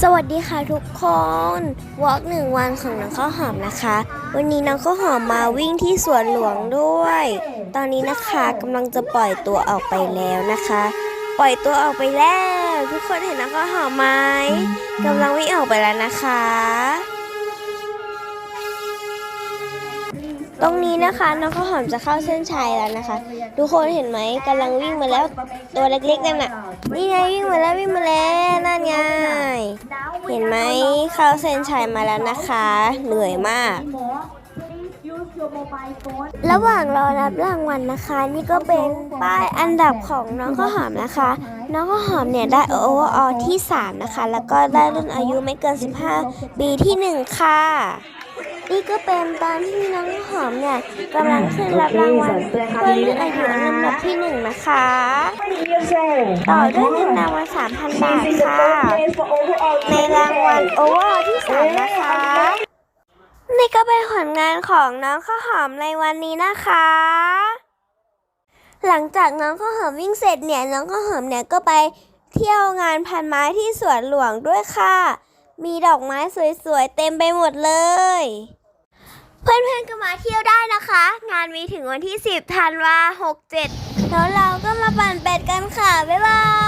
สวัสดีค่ะทุกคนวอล์กหนึ่งวันของน้องข้าวหอมนะคะ วันนี้น้องข้าวหอมมาวิ่งที่สวนหลวงด้วย ตอนนี้นะคะกำลังจะปล่อยตัวออกไปแล้วนะคะ ปล่อยตัวออกไปแล้ว ทุกคนเห็นน้องข้าวหอมไหมกำลังวิ่งออกไปแล้วนะคะ ตรงนี้นะคะน้องข้าวหอมจะเข้าเส้นชัยแล้วนะคะ ทุกคนเห็นไหมกำลังวิ่งมาแล้วตัวเล็กๆนั่นน่ะนี่ไงวิ่งมาแล้ววิ่งมาแล้วนั่นไงเห็นไหมเข้าเส้นชัยมาแล้วนะคะ เหนื่อยมาก ระหว่างรอรับรางวัลนะคะ นี่ก็เป็นป้ายอันดับของน้องข้าวหอมนะคะ น้องข้าวหอมเนี่ยได้โอเวอร์ออที่ 3 นะคะ แล้วก็ได้รุ่นอายุไม่เกิน 15 ปีที่ 1 ค่ะ นี่ก็เป็นตอนที่น้องหอมเนี่ยกำลังขึ้นรับรางวัลเพื่อรุ่นอายุลำดับที่1นะคะ ต่อด้วยเงินรางวัล3,000บาทค่ะ ในรางวัลโอเวอร์ที่3นะคะ นี่ก็เป็นผลงานของน้องข้าวหอมในวันนี้นะคะหลังจากน้องข้าวหอมวิ่งเสร็จเนี่ยน้องข้าวหอมเนี่ยก็ไปเที่ยวงานพันไม้ที่สวนหลวงด้วยค่ะ มีดอกไม้สวยๆเต็มไปหมดเลย เพื่อนๆก็มาเที่ยวได้นะคะ งานมีถึงวันที่ 10ธันวา67 แล้วเราก็มา